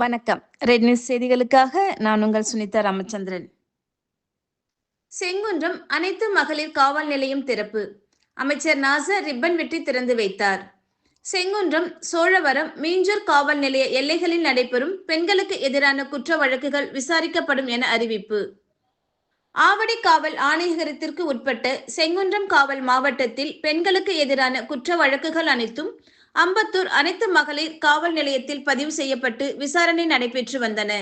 வணக்கம். Red news செய்திகளுக்காக நான் உங்கள் சுனிதா ராமச்சந்திரன். செங்குன்றம் அனைத்து மகளிர் காவல் நிலையம் திறப்பு. அமைச்சர் நாசர் ரிப்பன் வெட்டி திறந்து வைத்தார். செங்குன்றம் சோழவரம் மீஞ்சூர் காவல் நிலைய எல்லைகளில் நடைபெறும் பெண்களுக்கு எதிரான குற்ற வழக்குகள் விசாரிக்கப்படும் என அறிவிப்பு. ஆவடி காவல் ஆணையகத்திற்கு உட்பட்ட செங்குன்றம் காவல் மாவட்டத்தில் பெண்களுக்கு எதிரான குற்ற வழக்குகள் அனைத்தும் அம்பத்தூர் அனைத்து மகளிர் காவல் நிலையத்தில் பதிவு செய்யப்பட்டு விசாரணை நடைபெற்று வந்தன.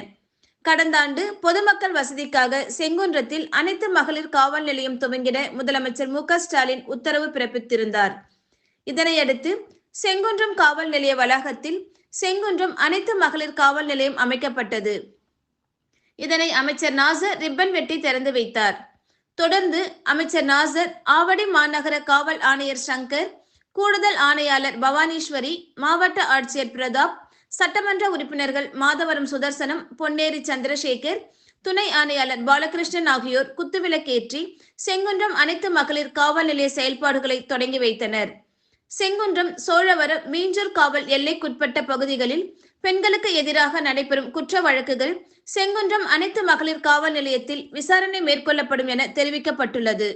கடந்த ஆண்டு பொதுமக்கள் வசதிக்காக செங்குன்றத்தில் அனைத்து மகளிர் காவல் நிலையம் துவங்கிட முதலமைச்சர் மு ஸ்டாலின் உத்தரவு பிறப்பித்திருந்தார். இதனையடுத்து செங்குன்றம் காவல் நிலைய வளாகத்தில் செங்குன்றம் அனைத்து மகளிர் காவல் நிலையம் அமைக்கப்பட்டது. இதனை அமைச்சர் நாசர் ரிப்பன் வெட்டி திறந்து வைத்தார். தொடர்ந்து அமைச்சர் நாசர் ஆவடி மாநகர காவல் ஆணையர் சங்கர் கூடுதல் ஆணையாளர் பவானீஸ்வரி மாவட்ட ஆட்சியர் பிரதாப் சட்டமன்ற உறுப்பினர்கள் மாதவரம் சுதர்சனம் பொன்னேரி சந்திரசேகர் துணை ஆணையாளர் பாலகிருஷ்ணன் ஆகியோர் குத்துவிளக்கேற்றி செங்குன்றம் அனைத்து மகளிர் காவல் நிலைய செயல்பாடுகளை தொடங்கி வைத்தனர். செங்குன்றம் சோழவரம் மீஞ்சூர் காவல் எல்லைக்குட்பட்ட பகுதிகளில் பெண்களுக்கு எதிராக நடைபெறும் குற்ற வழக்குகள் செங்குன்றம் அனைத்து மகளிர் காவல் நிலையத்தில் விசாரணை மேற்கொள்ளப்படும் என தெரிவிக்கப்பட்டுள்ளது.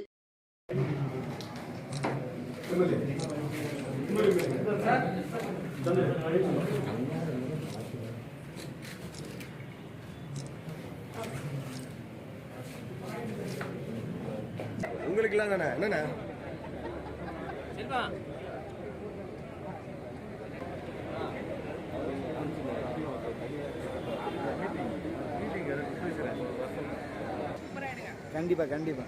உங்களுக்குலாம் தானே? என்னண்ணே? கண்டிப்பா கண்டிப்பா.